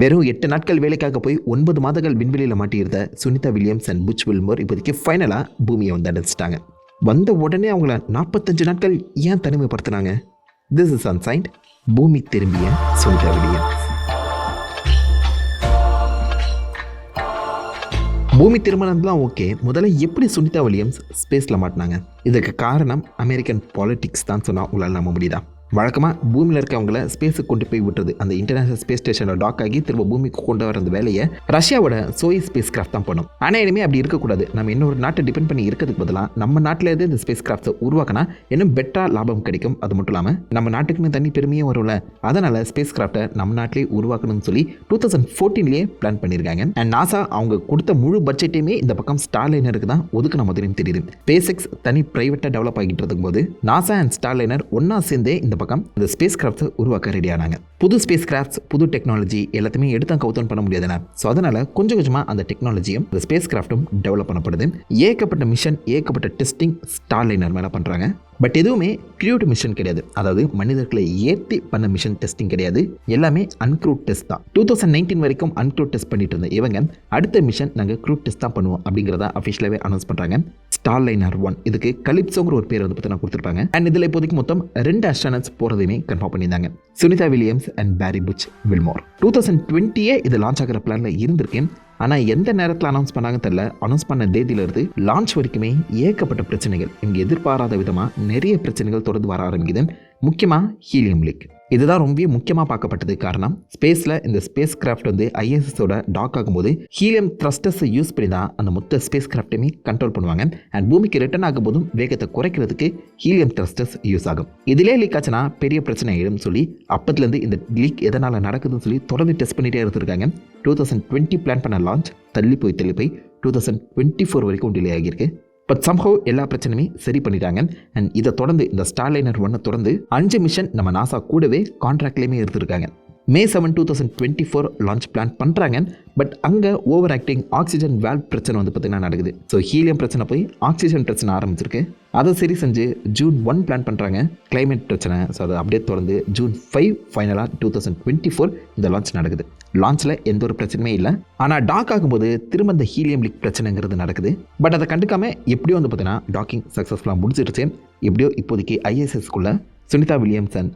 வெறும் எட்டு நாட்கள் வேலைக்காக போய் ஒன்பது மாதங்கள் விண்வெளியில் மாட்டியிருந்த Sunita Williams and Butch Wilmore இப்போதைக்கு ஃபைனலாக பூமியை வந்து அடைச்சிட்டாங்க வந்த உடனே அவங்கள நாற்பத்தஞ்சு நாட்கள் ஏன் தனிமைப்படுத்தினாங்க? திஸ் இஸ் அன்சைன்ட் பூமி திரும்பிய சுனிதா வில்லியம்ஸ். பூமி திருமணம்லாம் ஓகே முதல்ல எப்படி சுனிதா வில்லியம்ஸ் ஸ்பேஸில் மாட்டினாங்க? இதுக்கு காரணம் அமெரிக்கன் பாலிட்டிக்ஸ் தான் சொன்னால் உங்களால் நம்ப முடியுதா? வழக்கமாக பூமியில் இருக்கவங்கள ஸ்பேஸுக்கு கொண்டு போய் விட்டுறது. அந்த இன்டர்நேஷனல் ஸ்பேஸ் ஸ்டேஷனில் டாக் ஆகி திரும்ப பூமிக்கு கொண்டு வர அந்த வேலையை ரஷ்யாவோட சோய் ஸ்பேஸ் கிராஃப்ட் தான் பண்ணும். ஆனால் இனிமேல் அப்படி இருக்கக்கூடாது. நம்ம இன்னொரு நாட்டை டிபெண்ட் பண்ணி இருக்கிறதுக்கு பதிலாக நம்ம நாட்டில் இருந்து இந்த ஸ்பேஸ் கிராஃப்ட்ஸை உருவாக்கினா இன்னும் பெட்டராக லாபம் கிடைக்கும். அது மட்டும் இல்லாமல் நம்ம நாட்டுக்குன்னு தனி பெருமையும் வரும்ல. அதனால் ஸ்பேஸ் கிராஃப்ட்டை நம்ம நாட்டிலே உருவாக்கணும்னு சொல்லி டூ தௌசண்ட் ஃபோர்டீன்லேயே பிளான் பண்ணியிருக்காங்க அண்ட் நாசா அவங்க கொடுத்த முழு பட்ஜெட்டையுமே இந்த பக்கம் ஸ்டார்லைனருக்கு தான் ஒதுக்கின மாதிரியும் தெரியுது. ஸ்பேஸ் எக்ஸ் தனி ப்ரைவேட்டாக டெவலப் ஆகிட்டு இருக்கும்போது நாசா அண்ட் ஸ்டார்லைனர் ஒன்றா சேர்ந்தே இந்த பக்கம் இந்த ஸ்பேஸ் கிராஃப்ட்ஸை உருவாக்க ரெடியானாங்க புது ஸ்பேஸ் கிராஃப்ட்ஸ் புது டெக்னாலஜி எல்லாத்தையுமே எடுத்தா கவுத்தன் பண்ண முடியாதுன்னா ஸோ அதனால் கொஞ்சம் கொஞ்சமாக அந்த டெக்னாலஜியும் இந்த ஸ்பேஸ் கிராஃப்ட்டும் டெவலப் பண்ணப்படுது. ஏகப்பட்ட மிஷன் ஏகப்பட்ட டெஸ்டிங் ஸ்டார்லைனர் மேலே பண்ணுறாங்க பட் எதுவுமே க்ரியூட் மிஷன் கிடையாது. அதாவது மனிதர்களை ஏற்றி பண்ண மிஷன் டெஸ்டிங் கிடையாது. எல்லாமே அன்க்ரூட் டெஸ்ட் தான். டூ தௌசண்ட் நைன்டீன் வரைக்கும் அன்க்ரூட் டெஸ்ட் பண்ணிட்டு இருந்த இவங்க அடுத்த மிஷன் நாங்கள் க்ரூட் டெஸ்ட் தான் பண்ணுவோம் அப்படிங்கிறத அஃபிஷியலாகவே அனௌன்ஸ் பண்ணுறாங்க ஸ்டார்லைனர் ஒன் இதுக்கு கலிப்சோங்கிற ஒரு பேர் வந்து பார்த்தீங்கன்னா கொடுத்துருப்பாங்க. அண்ட் இதில் இப்போதைக்கு மொத்தம் ரெண்டு அஸ்ட்ரானட்ஸ் போகிறதையுமே கன்ஃபார்ம் பண்ணியிருந்தாங்க. Sunita Williams and Barry Butch Wilmore two thousand டுவெண்ட்டியே இது லான்ச் ஆகிற பிளானில் இருந்திருக்கேன். ஆனால் எந்த நேரத்தில் அனௌன்ஸ் பண்ணாங்க தெரில அனௌன்ஸ் பண்ண தேதியிலிருந்து லான்ச் வரைக்குமே ஏகப்பட்ட பிரச்சனைகள். இங்கே எதிர்பாராத விதமாக நிறைய பிரச்சனைகள் தொடர்ந்து வர ஆரம்பிக்குது. முக்கியமாக ஹீலியம் லீக் இதுதான் ரொம்ப முக்கியமாக பார்க்கப்பட்டது காரணம். ஸ்பேஸில் இந்த ஸ்பேஸ் கிராஃப்ட் வந்து ஐஎஸ்எஸோட டாக் ஆகும்போது ஹீலியம் த்ரஸ்டர்ஸை யூஸ் பண்ணி தான் அந்த மொத்த ஸ்பேஸ் கிராஃப்டையுமே கண்ட்ரோல் பண்ணுவாங்க. அண்ட் பூமிக்கு ரிட்டர்ன் ஆகும்போதும் வேகத்தை குறைக்கிறதுக்கு ஹீலியம் த்ரஸ்டர்ஸ் யூஸ் ஆகும். இதிலே லீக் ஆச்சுன்னா பெரிய பிரச்சனை ஆயிடும் சொல்லி அப்பத்துலேருந்து இந்த லீக் எதனால் நடக்குதுன்னு சொல்லி தொடர்ந்து டெஸ்ட் பண்ணிகிட்டே இருந்திருக்காங்க. டூ தௌசண்ட் டுவெண்ட்டி பிளான் பண்ண லான்ச் தள்ளி போய் தள்ளி போய் டூ தௌசண்ட் டுவெண்ட்டி ஃபோர் வரைக்கும் டிலே ஆகியிருக்கு. பட் சம்ஹவ் எல்லா பிரச்சனையுமே சரி பண்ணிட்டாங்க. அண்ட் இதை தொடர்ந்து இந்த ஸ்டார்லைனர் ஒன்று தொடர்ந்து அஞ்சு மிஷன் நம்ம நாசா கூடவே கான்ட்ராக்ட்லேயுமே எடுத்திருக்காங்க. May seven two thousand twenty four launch plan பண்ணுறாங்க பட் அங்கே ஓவர் ஆக்டிங் ஆக்சிஜன் வேல்வ் பிரச்சனை வந்து பார்த்திங்கன்னா நடக்குது. ஸோ ஹீலியம் பிரச்சனை போய் ஆக்சிஜன் பிரச்சனை ஆரம்பிச்சிருக்கு. அதை சரி செஞ்சு ஜூன் ஒன் பிளான் பண்ணுறாங்க கிளைமேட் பிரச்சனை. ஸோ அதை அப்படியே தொடர்ந்து ஜூன் ஃபைவ் ஃபைனலாக டூ தௌசண்ட் டுவெண்ட்டி ஃபோர் இந்த லான்ச் நடக்குது. லான்ச்சில் எந்த ஒரு பிரச்சனையுமே இல்லை. ஆனால் டாக் ஆகும்போது திரும்ப இந்த ஹீலியம் லீக் பிரச்சனைங்கிறது நடக்குது. பட் அதை கண்டுக்காம எப்படியோ வந்து பார்த்தீங்கன்னா டாக்கிங் சக்ஸஸ்ஃபுல்லாக முடிஞ்சிருச்சு. எப்படியோ இப்போதைக்கு ஐஎஸ்எஸ்குள்ளே சுனிதா வில்லியம்ஸ் அண்ட்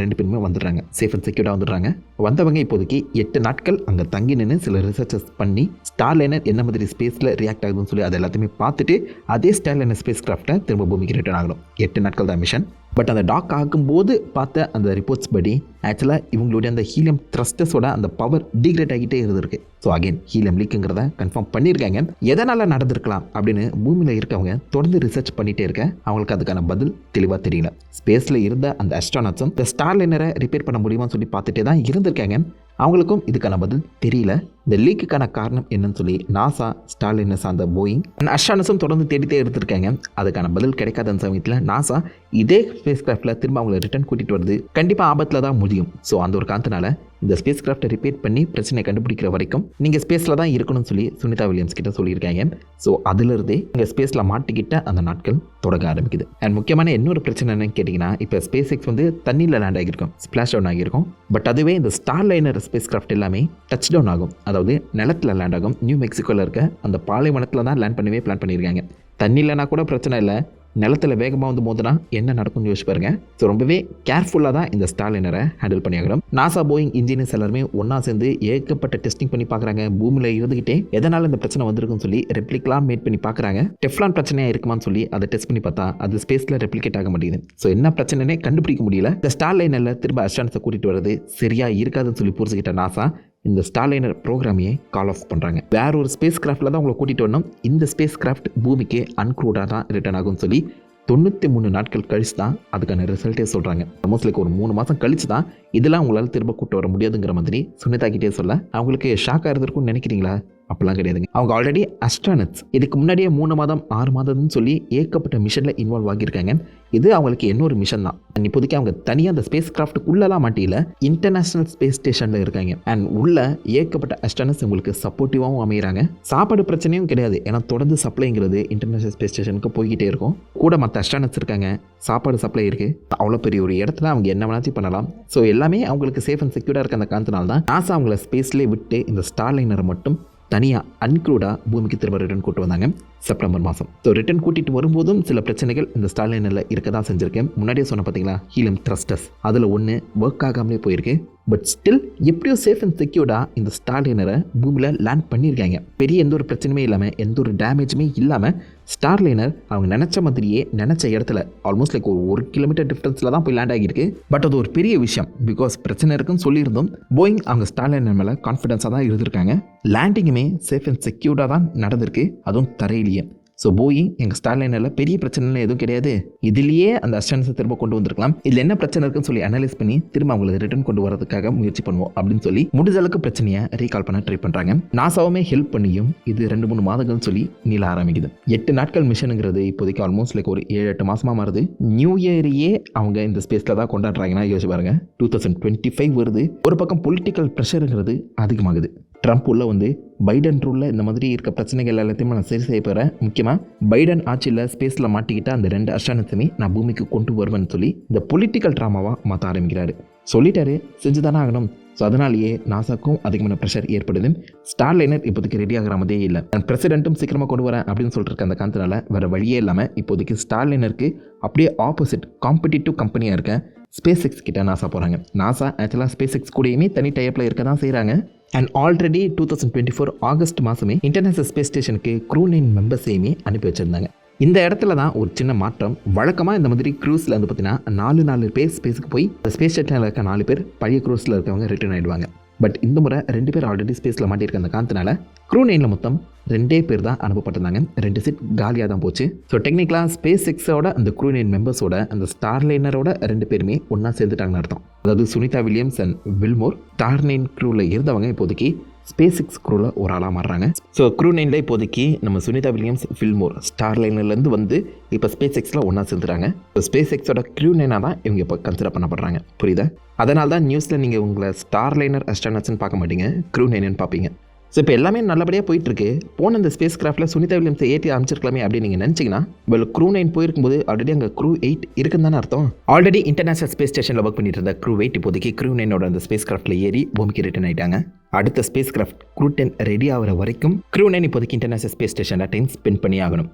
ரெண்டு பேருமே வந்துடுறாங்க. சேஃப் அண்ட் செக்யூர்டாக வந்துடுறாங்க. வந்தவங்க இப்போதைக்கு எட்டு நாட்கள் அங்கே தங்கி நின்று சில ரிசர்ச்சஸ் பண்ணி ஸ்டார் லைனர் என்ன மாதிரி ஸ்பேஸில் ரியாக்ட் ஆகுதுன்னு சொல்லி அது எல்லாத்தையுமே பார்த்துட்டு அதே ஸ்டார் லைனர் ஸ்பேஸ் கிராஃப்ட்டை திரும்ப பூமிக்கு ரிட்டர்ன் ஆகணும். எட்டு நாட்கள் தான் மிஷன் பட் அந்த டாக் ஆகும்போது பார்த்த அந்த ரிப்போர்ட்ஸ் படி ஆக்சுவலாக இவங்களுடைய அந்த ஹீலியம் த்ரஸ்டஸோட அந்த பவர் டிகிரேட் ஆகிட்டே இருந்திருக்கு. ஸோ அகைன் ஹீலியம் லீக்குங்கிறத கன்ஃபார்ம் பண்ணியிருக்காங்க. எதனால் நடந்திருக்கலாம் அப்படின்னு பூமியில் இருக்கவங்க தொடர்ந்து ரிசர்ச் பண்ணிகிட்டே இருக்க அவங்களுக்கு அதுக்கான பதில் தெளிவாக தெரியல. ஸ்பேஸில் இருந்த அந்த அஸ்ட்ரானட்ஸும் இந்த ஸ்டார் லைனரை ரிப்பேர் பண்ண முடியுமான்னு சொல்லி பார்த்துட்டே தான் இருந்திருக்காங்க. அவங்களுக்கும் இதுக்கான பதில் தெரியல. இந்த லீக்குக்கான காரணம் என்னன்னு சொல்லி நாசா ஸ்டாலினை சார்ந்த போயிங் அஷானஸும் தொடர்ந்து தேடிட்டே எடுத்திருக்காங்க அதுக்கான பதில் கிடைக்காத அந்த சமயத்தில் நாசா இதே ஸ்பேஸ் கிராஃப்டில் திரும்ப அவங்கள ரிட்டர்ன் கூட்டிகிட்டு வருது. கண்டிப்பாக ஆபத்தில் தான் முடியும் ஸோ அந்த ஒரு காரணத்தினால இந்த ஸ்பேஸ் கிராஃப்டை ரிப்பேர் பண்ணி பிரச்சனை கண்டுபிடிக்கிற வரைக்கும் நீங்கள் ஸ்பேஸில் தான் இருக்கணும்னு சொல்லி சுனிதா வில்லியம்ஸ் கிட்ட சொல்லியிருக்காங்க. ஸோ அதிலிருந்தே நீங்கள் ஸ்பேஸில் மாட்டிக்கிட்ட அந்த நாட்கள் தொடங்க ஆரம்பிக்குது. அண்ட் முக்கியமான இன்னொரு பிரச்சனை என்னன்னு கேட்டிங்கன்னா இப்போ ஸ்பேஸ் எக்ஸ் வந்து தண்ணியில் லேண்ட் ஆகியிருக்கும் ஸ்பிளாஷ் டவுன் ஆகியிருக்கும். பட் அதுவே இந்த ஸ்டார் லைனர் ஸ்பேஸ் கிராஃப்ட் எல்லாமே டச் டவுன் ஆகும். அதாவது நிலத்தில் லேண்ட் ஆகும். நியூ மெக்சிகோவில் இருக்க அந்த பாலைவனத்தில் தான் லேண்ட் பண்ணவே பிளான் பண்ணியிருக்காங்க. தண்ணியிலனா கூட பிரச்சனை இல்லை. நிலத்தில் வேகமாக வந்து மோதினா என்ன நடக்கும்னு யோசிச்சு பாருங்க. ஸோ ரொம்பவே கேர்ஃபுல்லாக தான் இந்த ஸ்டாலினரை ஹேண்டில் பண்ணியாகணும் நாசா போயிங் இன்ஜினியர்ஸ் எல்லாருமே ஒன்றா சேர்ந்து ஏகப்பட்ட டெஸ்டிங் பண்ணி பார்க்குறாங்க. பூமியில் இருந்துக்கிட்டே எதனால் இந்த பிரச்சனை வந்திருக்குன்னு சொல்லி ரெப்ளிக்லாம் மேட் பண்ணி பார்க்குறாங்க. டெஃப்லான் பிரச்சனையாக இருக்குமான்னு சொல்லி அதை டெஸ்ட் பண்ணி பார்த்தா அது ஸ்பேஸில் ரெப்ளிகேட் ஆக மாட்டேங்குது. ஸோ என்ன பிரச்சனைனே கண்டுபிடிக்க முடியல. இந்த ஸ்டார் லைனரில் திரும்ப அஸ்டான்ஸை கூட்டிகிட்டு வரது சரியாக இருக்காதுன்னு சொல்லி புரிஞ்சுக்கிட்ட நாசா இந்த ஸ்டார்லைனர் ப்ரோக்ராமையே கால் ஆஃப் பண்ணுறாங்க வேற ஒரு ஸ்பேஸ் கிராஃப்டில் தான் உங்களை கூட்டிகிட்டு வரணும். இந்த ஸ்பேஸ் கிராஃப்ட் பூமிக்கு அன்க்ரூடாக தான் ரிட்டர்ன் ஆகும்னு சொல்லி தொண்ணூற்றி மூணு நாட்கள் கழிச்சு தான் அதுக்கான ரிசல்ட்டே சொல்கிறாங்க ஆல்மோஸ்ட் லைக் ஒரு மூணு மாதம் கழிச்சு தான் இதெல்லாம் உங்களால் திரும்ப கூட்டு வர முடியாதுங்கிற மாதிரி சுனிதா கிட்டே சொல்ல. அவங்களுக்கு ஷாக்காக இருந்திருக்கும்னு நினைக்கிறீங்களா? அப்போல்லாம் கிடையாதுங்க. அவங்க ஆல்ரெடி அஸ்ட்ரானட்ஸ் இதுக்கு முன்னாடியே மூணு மாதம் ஆறு மாதம்னு சொல்லி ஏகப்பட்ட மிஷனில் இன்வால்வ் ஆகியிருக்காங்க இது அவங்களுக்கு இன்னொரு மிஷன் தான்? இப்போதைக்கு அவங்க தனியாக அந்த ஸ்பேஸ் கிராஃப்ட்டுக்குள்ளெல்லாம் மாட்டியில் இன்டர்நேஷ்னல் ஸ்பேஸ் ஸ்டேஷனில் இருக்காங்க. அண்ட் உள்ள ஏகப்பட்ட அஸ்ட்ரானட்ஸ் உங்களுக்கு சப்போர்ட்டிவாகவும் அமைகிறாங்க சாப்பாடு பிரச்சனையும் கிடையாது. ஏன்னா தொடர்ந்து சப்ளைங்கிறது இன்டர்நேஷனல் ஸ்பேஸ் ஸ்டேஷனுக்கு போய்கிட்டே இருக்கும். கூட மற்ற அஸ்ட்ரானட்ஸ் இருக்காங்க. சாப்பாடு சப்ளை இருக்குது அவ்வளோ பெரிய ஒரு இடத்துல அவங்க என்ன வேணாச்சும் பண்ணலாம். ஸோ எல்லாமே அவங்களுக்கு சேஃப் அண்ட் செக்யூர்டாக இருக்க அந்த காரணத்தினால தான் நாசா அவங்கள ஸ்பேஸ்லேயே விட்டு இந்த ஸ்டார்லைனரை மட்டும் தனியாக அன்க்ளூடாக பூமிக்கு திரும்ப ரிட்டர்ன் கூட்டு வந்தாங்க செப்டம்பர் மாதம் ஸோ ரிட்டர்ன் கூட்டிகிட்டு வரும்போதும் சில பிரச்சனைகள் இந்த ஸ்டாலினில் இருக்க தான் செஞ்சுருக்கேன். முன்னாடியே சொன்ன பார்த்தீங்களா ஹீலம் த்ரஸ்டர்ஸ் அதில் ஒன்று ஒர்க் ஆகாமலே போயிருக்கு. பட் ஸ்டில் எப்படியோ சேஃப் அண்ட் செக்யூர்டாக இந்த ஸ்டாலினரை பூமியில் லேண்ட் பண்ணியிருக்காங்க. பெரிய எந்த ஒரு பிரச்சனையுமே இல்லாமல் எந்த ஒரு டேமேஜுமே இல்லாமல் ஸ்டார்லைனர் அவங்க நினச்ச மாதிரியே நினச்ச இடத்துல ஆல்மோஸ்ட் லைக் ஒரு ஒரு கிலோமீட்டர் டிஃப்ரென்ஸில் தான் போய் லேண்ட் ஆகியிருக்கு. பட் அது ஒரு பெரிய விஷயம். பிகாஸ் பிரச்சனை இருக்குன்னு சொல்லியிருந்தோம். போயிங் அவங்க ஸ்டார்லைனர் மேலே கான்ஃபிடென்ஸாக தான் இருந்திருக்காங்க. லேண்டிங்குமே சேஃப் அண்ட் செக்யூர்டாக தான் நடந்திருக்கு. அதுவும் தரையிலேயே. ஸோ போயிங் எங்கள் ஸ்டார்லைனரில் பெரிய பிரச்சனைலாம் எதுவும் கிடையாது. இதுலேயே அந்த அஸ்டன்ஸை திரும்ப கொண்டு வந்திருக்கலாம். இதில் என்ன பிரச்சனை இருக்குன்னு சொல்லி அனலைஸ் பண்ணி திரும்ப அவங்களை ரிட்டர்ன் கொண்டு வரதுக்காக முயற்சி பண்ணுவோம் அப்படின்னு சொல்லி முடிஞ்ச அளவுக்கு பிரச்சனையை ரீகால் பண்ண ட்ரை பண்ணுறாங்க நாசாவுமே ஹெல்ப் பண்ணியும் இது ரெண்டு மூணு மாதங்கள்னு சொல்லி நீள ஆரம்பிக்குது. எட்டு நாட்கள் மிஷனுங்கிறது இப்போதைக்கு ஆல்மோஸ்ட் லைக் ஒரு ஏழு எட்டு மாதமாக மாறுது. நியூ இயரையே அவங்க இந்த ஸ்பேஸில் தான் கொண்டாடுறாங்கன்னா யோசிச்சு பாருங்க. டூ தௌசண்ட் டுவெண்ட்டி ஃபைவ் வருது. ஒரு பக்கம் பொலிட்டிக்கல் ப்ரெஷருங்கிறது அதிகமாகுது. ட்ரம்ப் உள்ள வந்து பைடன் ரூலில் இந்த மாதிரி இருக்க பிரச்சனைகள் எல்லாத்தையுமே நான் சரி செய்ய போகிறேன் முக்கியமாக பைடன் ஆட்சியில் ஸ்பேஸில் மாட்டிக்கிட்ட அந்த ரெண்டு அஷ்டானத்தையுமே நான் பூமிக்கு கொண்டு வருவேன்னு சொல்லி இந்த பொலிட்டிக்கல் ட்ராமாவாக மாற்ற ஆரம்பிக்கிறாரு. சொல்லிட்டாரு செஞ்சு தானே ஆகணும். ஸோ அதனாலேயே நாசாக்கும் அதிகமான ப்ரெஷர் ஏற்படுது. ஸ்டார் லைனர் இப்போதைக்கு ரெடி ஆகிற மாதிரியே இல்லை. நான் பிரசிடென்ட்டும் சீக்கிரமாக கொண்டு வரேன் அப்படின்னு சொல்லிட்டு இருக்க அந்த காரணத்தினால வேறு வழியே இல்லாமல் இப்போதைக்கு ஸ்டார் லைனருக்கு அப்படியே ஆப்போசிட் காம்படிட்டிவ் கம்பெனியாக இருக்க ஸ்பேஸ் எக்ஸ் கிட்ட நாசா போகிறாங்க நாசா ஆக்சுவலாக ஸ்பேஸ் எக்ஸ் கூடயுமே தனி டைப்பில் இருக்க தான் செய்கிறாங்க and already two thousand twenty four August மாதமே இன்டர்நேஷனல் ஸ்பேஸ் ஸ்டேஷனுக்கு க்ரூ நைன் மெம்பர்ஸையுமே அனுப்பி வச்சுருந்தாங்க. இந்த இடத்துல தான் ஒரு சின்ன மாற்றம். வழக்கமாக இந்த மாதிரி க்ரூஸில் வந்து பார்த்தீங்கன்னா நாலு நாலு பேர் ஸ்பேஸுக்கு போய் ஸ்பேஸ் ஸ்டேஷனில் இருக்க நாலு பேர் பழைய க்ரூஸில் இருக்கவங்க ரிட்டர்ன் ஆகிடுவாங்க பட் இந்த முறை ரெண்டு பேர் ஆல்ரெடி ஸ்பேஸில் மாட்டியிருக்க அந்த காரணத்தினால க்ரூ நைனில் மொத்தம் ரெண்டே பேர் தான் அனுப்பப்பட்டிருந்தாங்க. ரெண்டு சீட் காலியாக தான் போச்சு. ஸோ டெக்னிக்கலாக ஸ்பேஸ் எக்ஸோட அந்த க்ரூ நைன் மெம்பர்ஸோட அந்த ஸ்டார் லைனரோட ரெண்டு பேருமே ஒன்றா சேர்ந்துட்டாங்கன்னு அர்த்தம். அதாவது Sunita Williams and Wilmore star nine க்ரூவில் இருந்தவங்க இப்போதைக்கு ஸ்பேஸ் எக்ஸ் க்ரூவில் ஒரு ஆளாக மாறுறாங்க. ஸோ க்ரூ நைனில் இப்போதைக்கு நம்ம சுனிதா வில்லியம்ஸ் ஃபில்மோர் ஸ்டார் லைன்லேருந்து வந்து இப்போ ஸ்பேஸ் எக்ஸில் ஒன்றா சேர்ந்துட்டாங்க ஸோ ஸ்பேஸ் எக்ஸோட க்ரூ நைனாக தான் இவங்க இப்போ கன்சிடர் பண்ணப்படுறாங்க. புரியுதா? அதனால தான் நியூஸில் நீங்கள் உங்களை ஸ்டார் லைனர் அஸ்ட்ரானட்ஸ்னு பார்க்க மாட்டீங்க. க்ரூ நைனன்னு பார்ப்பீங்க. ஸோ இப்போ எல்லாமே நல்லபடியாக போயிட்டுருக்கு. போன அந்த ஸ்பேஸ் கிராஃப்ட்டில் சுனிதா வில்லியம்ஸை ஏற்றி அமைச்சிருக்கலாமே அப்படின்னு நீங்கள் நினச்சிங்கன்னா வெல் க்ரூ நைன் போயிருக்கும்போது ஆல்ரெடி அங்கே க்ரூ எயிட் இருக்குன்னு தானே அர்த்தம். ஆல்ரெடி இன்டர்நேஷனல் ஸ்பேஸ் ஸ்டேஷனில் ஒர்க் பண்ணிட்டு இருந்த க்ரூ எயிட் இப்போதைக்கு க்ரூ நைனோட அந்த ஸ்பேஸ் கிராஃப்ட்டில் ஏறி பூமிக்கு ரிட்டர்ன் ஆயிட்டாங்க. அடுத்த space craft crew ten ready ஆகிற வரைக்கும் க்ரூ நைன் இப்போதைக்கு இன்டர்நேஷனல் ஸ்பேஸ் ஸ்டேஷனில் டைம் ஸ்பெண்ட் பண்ணி ஆகணும்.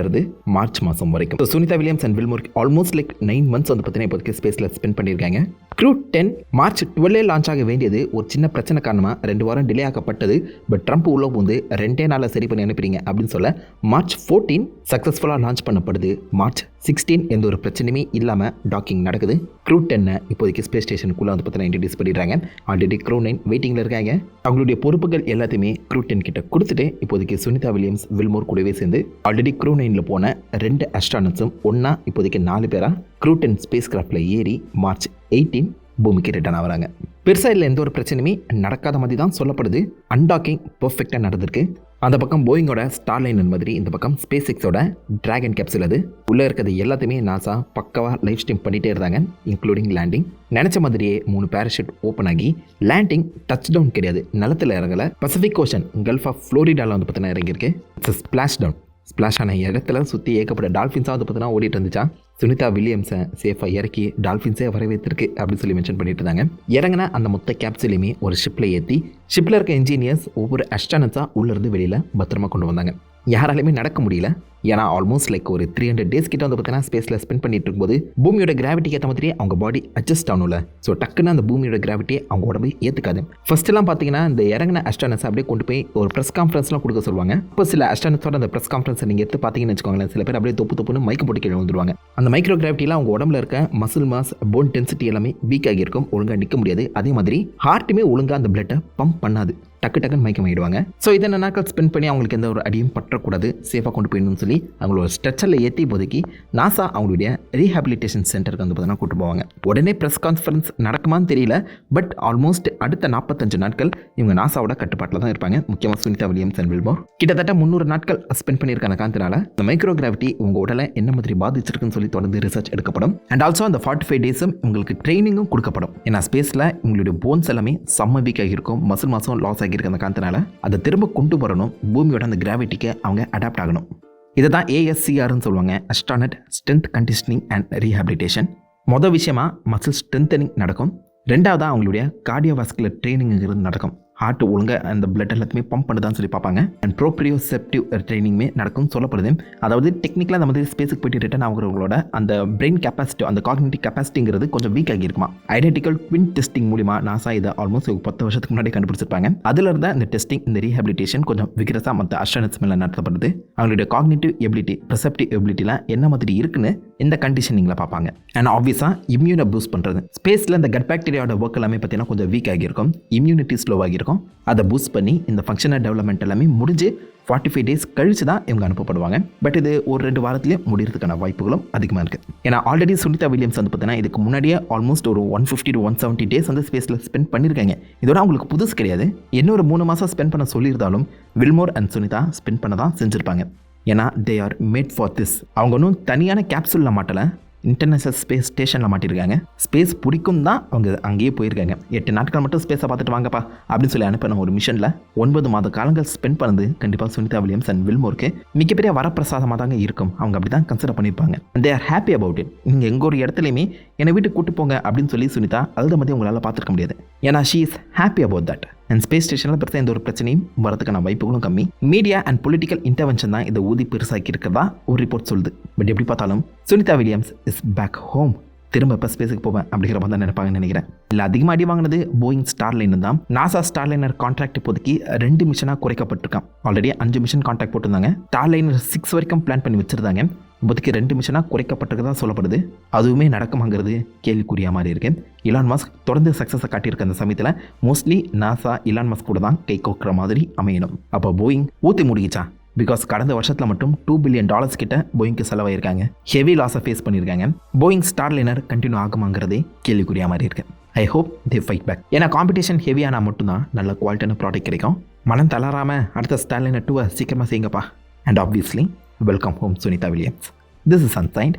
இருந்து மார்ச் மாதம் வரைக்கும். ஸோ சுனிதா வில்லியம்ஸ் அண்ட் வில்மோர்க் ஆல்மோஸ்ட் லைக் நைன் மந்த்ஸ் வந்து பார்த்தீங்கன்னா இப்போதைக்கு ஸ்பேஸில் ஸ்பெண்ட் பண்ணியிருக்காங்க. க்ரூ டென் மார்ச் டுவெல்லே லான்ச் ஆக வேண்டியது ஒரு சின்ன பிரச்சனை காரணமாக ரெண்டு வாரம் டிலே ஆக்கப்பட்டது. பட் ட்ரம்ப் உள்ள வந்து ரெண்டே நாளில் சரி பண்ணி அனுப்புறீங்க அப்படின்னு சொல்ல மார்ச் ஃபோர்டீன் சக்ஸஸ்ஃபுல்லாக லான்ச் பண்ணப்படுது. மார்ச் சிக்ஸ்டீன் எந்த ஒரு பிரச்சனையுமே இல்லாமல் டாக்கிங் நடக்குது. க்ரூ டென்னை இப்போதைக்கு ஸ்பேஸ் ஸ்டேஷனுக்குள்ளே வந்து பார்த்தீங்கன்னா இன்ட்ரடியூஸ் பண்ணிடுறாங்க. ஆல்ரெடி க்ரூ நைன் வெயிட்டிங்கில் இருக்காங்க. அவங்களுடைய பொறுப்புகள் எல்லாத்தையுமே க்ரூட்டன் கிட்ட கொடுத்துட்டு இப்போதைக்கு சுனிதா வில்லியம்ஸ் வில்மோர் கூடவே சேர்ந்து ஆல்ரெடி க்ரூ நைனில் போன ரெண்டு அஸ்ட்ரானட்ஸும் ஒன்றா இப்போதைக்கு நாலு பேராக க்ரூட்டன் ஸ்பேஸ் கிராஃப்டில் ஏறி மார்ச் எயிட்டீன் பூமிக்கு ரிட்டர்ன் ஆகிறாங்க. பெருசாக இல்லை எந்த ஒரு பிரச்சனையுமே நடக்காத மாதிரி தான் சொல்லப்படுது. அன்டாக்கிங் பர்ஃபெக்டாக நடந்திருக்கு. அந்த பக்கம் போயிங்கோட ஸ்டார்லைன் மாதிரி இந்த பக்கம் ஸ்பேஸ் எக்ஸோட டிராகன் கேப்சூல் அது. உள்ளே இருக்கிறது எல்லாத்தையுமே நாசா பக்கவாக லைவ் ஸ்ட்ரீம் பண்ணிகிட்டே இருந்தாங்க இன்க்ளூடிங் லேண்டிங் நினச்ச மாதிரியே மூணு பேராஷூட் ஓப்பன் ஆகி லேண்டிங் டச் டவுன் கிடையாது. நிலத்தில் இறங்கலை. பசிபிக் ஓஷன் கல்ஃப் ஆஃப் ஃப்ளோரிடாவில் வந்து பார்த்தீங்கன்னா இறங்கியிருக்கு. இட்ஸ் ஸ்பிளாஷ் டவுன் ஸ்பிளாஷ் ஆன இடத்துல சுற்றி ஏகப்பட்ட டால்ஃபின்ஸாக வந்து பார்த்தீங்கன்னா ஓடிட்டு இருந்துச்சா? சுனிதா வில்லியம்ஸை சேஃபாக இறக்கி டால்ஃபின்ஸே வரவேற்றிருக்கு அப்படின்னு சொல்லி மென்ஷன் பண்ணிட்டு இருந்தாங்க இறங்கினா அந்த மொத்த கேப்சூலையுமே ஒரு ஷிப்பில் ஏற்றி ஷிப்பில் இருக்க இன்ஜினியர்ஸ் ஒவ்வொரு அஸ்டானஸாக உள்ளேருந்து வெளியில் பத்திரமா கொண்டு வந்தாங்க. யாராலையுமே நடக்க முடியல. ஏன்னா ஆல்மோஸ்ட் லைக் ஒரு த்ரீ ஹண்ட்ரட் டேஸ் கிட்ட வந்து பார்த்தீங்கன்னா ஸ்பேஸில் ஸ்பெண்ட் பண்ணிட்டு இருக்கும்போது பூமியோட கிராவிட்டிக்கு ஏற்ற மாதிரி அவங்க பாடி அட்ஜஸ்ட் ஆகணும்ல. ஸோ டக்குன்னு அந்த பூமியோட கிராவிட்டியை அவங்க உடம்பு ஏற்றுக்காது ஃபர்ஸ்ட்லாம் பார்த்தீங்கன்னா இந்த இறங்கின அஸ்டானஸ் அப்படியே கொண்டு போய் ஒரு ப்ரெஸ் கான்ஃபரன்ஸ்லாம் கொடுக்க சொல்லுவாங்க. இப்போ சில அஸ்டானஸோட அந்த ப்ரெஸ் கான்ஃபரன்ஸ் நீங்கள் எடுத்து பார்த்தீங்கன்னு வச்சுக்கோங்களேன் சில பேர் அப்படியே தொப்பு தொப்புன்னு மைக்கு போட்டு கீழே வந்துருவாங்க அந்த மைக்ரோ கிராவிட்டியில் அவங்க உடம்புல இருக்க மசில் மாஸ் போன் டென்சிட்டி எல்லாமே வீக் ஆகியிருக்கும் ஒழுங்காக நிற்க முடியாது. அதே மாதிரி ஹார்ட்டுமே ஒழுங்காக அந்த பிளட்டை பம்ப் பண்ணாது. டக்கு டக்குன்னு மயக்கம் ஆகிடுவாங்க ஸோ இதை நாட்கள் ஸ்பெண்ட் பண்ணி அவங்களுக்கு எந்த ஒரு அடியும் பற்றக்கூடாது. சேஃபாக கொண்டு போயிடணும்னு சொல்லி அவங்களோட ஸ்ட்ரெச்சரில் ஏற்றி இப்போதைக்கு நாசா அவங்களுடைய ரீஹாபிலிட்டேஷன் சென்டருக்கு வந்து பார்த்தீங்கன்னா கூட்டு போவாங்க. உடனே ப்ரெஸ் கான்ஃபரன்ஸ் நடக்குமான்னு தெரியல பட் ஆல்மோஸ்ட் அடுத்த நாற்பத்தஞ்சு நாட்கள் இவங்க நாசாவோட கட்டுப்பாட்டில் தான் இருப்பாங்க. முக்கியமாக சுனிதா வில்லியம்ஸ் அண்ட் வில்மோர் கிட்டத்தட்ட முந்நூறு நாட்கள் ஸ்பெண்ட் பண்ணியிருக்கான காரணத்தினால இந்த மைக்ரோ கிராவிட்டி உங்க உடலை என்ன மாதிரி பாதிச்சிருக்குன்னு சொல்லி தொடர்ந்து ரிசர்ச் எடுக்கப்படும். அண்ட் ஆல்சோ அந்த ஃபார்ட்டி ஃபைவ் டேஸும் உங்களுக்கு ட்ரைனிங்கும் கொடுக்கப்படும். ஏன்னா ஸ்பேஸில் உங்களுடைய போன்ஸ் எல்லாமே செம்ம வீக் ஆகியிருக்கும் மசில் மாசம் லாஸ் ஆகியிருக்க அந்த காரணத்தினால அதை திரும்ப கொண்டு வரணும் பூமியோட அந்த கிராவிட்டிக்கு அவங்க அடாப்ட் ஆகணும். இதை தான் ஏஎஸ்சிஆர்னு சொல்லுவாங்க. Astronaut strength conditioning and rehabilitation மொதல் விஷயமா மசில் ஸ்ட்ரென்தனிங் நடக்கும். ரெண்டாவதாக அவங்களுடைய கார்டியோவாஸ்குலர் ட்ரைனிங்கிறது நடக்கும். ஹார்ட் ஒழுங்காக அந்த பிளட் எல்லாத்தையுமே பம்ப் பண்ணுதான்னு சொல்லி பார்ப்பாங்க. அண்ட் ப்ரோப்ரியோசெப்டிவ் ட்ரைனிங்குமே நடக்கும் சொல்லப்படுது. அதாவது டெக்னிக்கலாக அந்த மாதிரி ஸ்பேஸுக்கு போயிட்டு ரிட்டர்ன் ஆகிறவங்களோட அந்த பிரெயின் கெப்பாசிட்டி அந்த காக்னிட்டிவ் கெப்பாசிட்டிங்கிறது கொஞ்சம் வீக் ஆகியிருக்குமா ஐடென்டிக்கல் ட்வின் டெஸ்டிங் மூலிமா நாசா இதை ஆல்மோஸ்ட் ஒரு பத்து வருஷத்துக்கு முன்னாடி கண்டுபிடிச்சிருப்பாங்க. அதில் இருந்த இந்த டெஸ்டிங் இந்த ரீஹபிலிட்டேஷன் கொஞ்சம் விக்ரஸாக மற்ற அஸ்ட்ரானட்ஸ் மேலே நடத்தப்படுது. அவங்களுடைய காக்னேட்டிவ் எபிலிட்டி ப்ரெசப்டிவ் எபிலிட்டிலாம் என்ன மாதிரி இருக்குன்னு இந்த கண்டிஷனிங்கில் பார்ப்பாங்க. அண்ட் ஆப்வியஸாக இம்யூனை பூஸ்ட் பண்ணுறது ஸ்பேஸில் இந்த கட் பாக்டீரியாவோட ஒர்க் எல்லாமே பார்த்தீங்கன்னா கொஞ்சம் வீக் ஆகியிருக்கும். இம்யூனிட்டி ஸ்லோ ஆகியிருக்கும். அதை பூஸ்ட் பண்ணி இந்த ஃபங்க்ஷனல் டெவலப்மெண்ட் எல்லாமே முடிஞ்சு ஃபார்ட்டி ஃபைவ் டேஸ் கழிச்சு தான் இவங்க அனுப்பப்படுவாங்க. பட் இது ஒரு ரெண்டு வாரத்திலேயே முடிகிறதுக்கான வாய்ப்புகளும் அதிகமாக இருக்குது ஏன்னா ஆல்ரெடி சுனிதா வில்லியம்ஸ் வந்து பார்த்தீங்கன்னா இதுக்கு முன்னாடியே ஆல்மோஸ்ட் ஒரு one fifty to one seventy days வந்து ஸ்பேஸில் ஸ்பெண்ட் பண்ணியிருக்காங்க. இதோட அவங்களுக்கு புதுசு கிடையாது. இன்னொரு மூணு மாதம் ஸ்பெண்ட் பண்ண சொல்லியிருந்தாலும் வில்மோர் அண்ட் சுனிதா ஸ்பெண்ட் பண்ண தான் செஞ்சுருப்பாங்க. ஏன்னா they are made for this அவங்க ஒன்றும் தனியான கேப்சூலில் மாட்டலை. இன்டர்நேஷனல் ஸ்பேஸ் ஸ்டேஷனில் மாட்டியிருக்காங்க ஸ்பேஸ் பிடிக்கும் தான் அவங்க அங்கேயே போயிருக்காங்க. எட்டு நாட்கள் மட்டும் ஸ்பேஸை பார்த்துட்டு வாங்கப்பா அப்படின்னு சொல்லி அனுப்பின ஒரு மிஷனில் ஒன்பது மாத காலங்கள் ஸ்பெண்ட் பண்ணது கண்டிப்பாக சுனிதா வில்லியம்ஸ் அண்ட் வில்மோருக்கு. மிகப்பெரிய வரப்பிரசாதமாக தாங்க இருக்கும். அவங்க அப்படி தான் கன்சிடர் பண்ணியிருப்பாங்க they are happy about it நீங்கள் எங்கள் ஒரு இடத்துலையுமே என்னை வீட்டுக்கு கூட்டு போங்க அப்படின்னு சொல்லி சுனிதா அழுத மாதிரி உங்களால் பார்த்துருக்க முடியாது. ஏன்னா she is happy about that and space ஸ்டேஷனில் பெருசாக எந்த ஒரு பிரச்சனையும் வரதுக்கான வாய்ப்புகளும் கம்மி. மீடியா அண்ட் பொலிட்டிக்கல் இன்டர்வென்ஷன் தான் இதை ஊதி பெருசாக்கி இருக்கிறதா ஒரு ரிப்போர்ட் சொல்லுது. பட் எப்படி பார்த்தாலும் Sunita Williams is back home திரும்ப இப்போ ஸ்பேஸுக்கு போவேன் அப்படிங்கிற மாதிரி தான் நினைப்பாங்கன்னு நினைக்கிறேன். இல்லை அதிகமாக அடி வாங்கினது போயிங் ஸ்டார்லைன் தான். நாசா ஸ்டார்லைனர் கான்ட்ராக்ட் இப்போதைக்கு ரெண்டு மிஷனாக குறைக்கப்பட்டிருக்கான். ஆல்ரெடி அஞ்சு மிஷன் கான்ட்ராக்ட் போட்டிருந்தாங்க. ஸ்டார்லைனர் சிக்ஸ் வரைக்கும் பிளான் பண்ணி வச்சிருந்தாங்க. இப்போதைக்கு ரெண்டு மிஷனாக குறைக்கப்பட்டிருக்கதா சொல்லப்படுது. அதுவுமே நடக்குமாங்கிறது கேள்விக்குரிய மாதிரி இருக்கு. இலான் மாஸ்க் தொடர்ந்து சக்ஸஸை காட்டியிருக்க அந்த சமயத்தில் மோஸ்ட்லி நாசா இலான் மாஸ்க் கூட தான் கை கோக்குற மாதிரி அமையணும். அப்போ போயிங் ஊற்றி முடிக்கிச்சா பிகாஸ் கடந்த வருஷத்தில் மட்டும் டூ பில்லியன் டாலர்ஸ் கிட்ட போயிங்க்கு செலவாயிருக்காங்க. ஹெவி லாஸை ஃபேஸ் பண்ணியிருக்காங்க. போயிங் ஸ்டார் லைனர் கண்டினியூ ஆகுமாங்கிறதே கேள்விக்குரிய மாதிரி இருக்கு. I hope they fight back ஏன்னா காம்படிஷன் ஹெவியானா மட்டும்தான் நல்ல குவாலிட்டியான ப்ராடக்ட் கிடைக்கும். மனம் தளராமல் அடுத்த ஸ்டார் லைனர் டூவை சீக்கிரமாக செய்யுங்கப்பா and obviously welcome home Sunita Williams this is ancient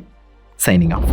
signing off